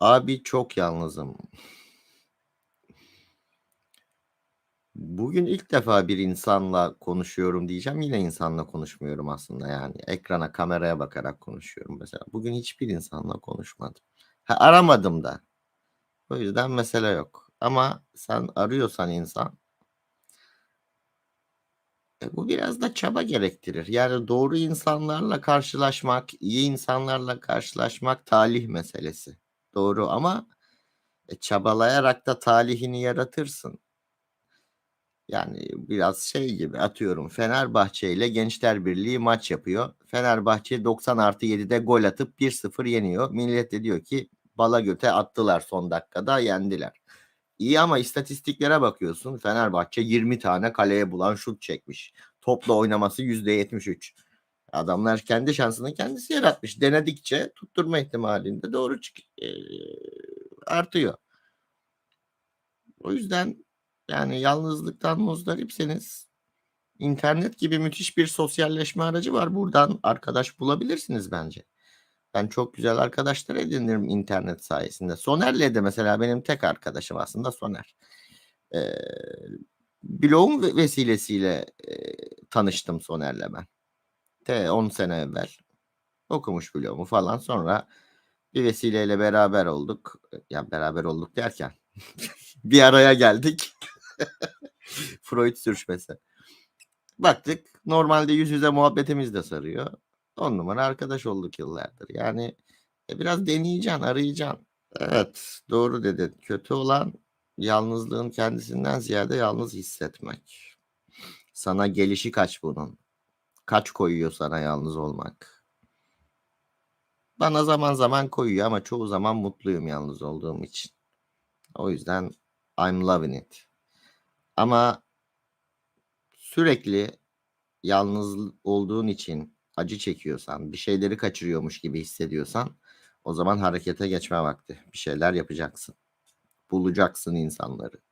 Abi çok yalnızım. Bugün ilk defa bir insanla konuşuyorum diyeceğim. Yine insanla konuşmuyorum aslında yani. Ekrana, kameraya bakarak konuşuyorum mesela. Bugün hiçbir insanla konuşmadım. Ha, aramadım da. O yüzden mesele yok. Ama sen arıyorsan insan e, bu biraz da çaba gerektirir. Yani doğru insanlarla karşılaşmak, iyi insanlarla karşılaşmak talih meselesi. Doğru ama e, çabalayarak da talihini yaratırsın. Yani biraz şey gibi atıyorum Fenerbahçe ile Gençler Birliği maç yapıyor. Fenerbahçe 90 artı 7'de gol atıp 1-0 yeniyor. Millet de diyor ki bala göte attılar son dakikada yendiler. İyi ama istatistiklere bakıyorsun. Fenerbahçe 20 tane kaleye bulan şut çekmiş. Topla oynaması %73. Adamlar kendi şansını kendisi yaratmış. Denedikçe tutturma ihtimalinde doğru çık e, artıyor. O yüzden yani yalnızlıktan muzdaripseniz internet gibi müthiş bir sosyalleşme aracı var. Buradan arkadaş bulabilirsiniz bence. Ben çok güzel arkadaşlar edinirim internet sayesinde. Soner'le de mesela benim tek arkadaşım aslında Soner. Ee, blogum vesilesiyle e, tanıştım Soner'le ben. Te 10 sene evvel okumuş blogumu falan sonra bir vesileyle beraber olduk. Ya beraber olduk derken bir araya geldik. Freud sürüşmesi. Baktık normalde yüz yüze muhabbetimiz de sarıyor. On numara arkadaş olduk yıllardır. Yani e, biraz deneyeceksin, arayacaksın. Evet, doğru dedin. Kötü olan yalnızlığın kendisinden ziyade yalnız hissetmek. Sana gelişi kaç bunun? Kaç koyuyor sana yalnız olmak? Bana zaman zaman koyuyor ama çoğu zaman mutluyum yalnız olduğum için. O yüzden I'm loving it. Ama sürekli yalnız olduğun için acı çekiyorsan, bir şeyleri kaçırıyormuş gibi hissediyorsan o zaman harekete geçme vakti. Bir şeyler yapacaksın. Bulacaksın insanları.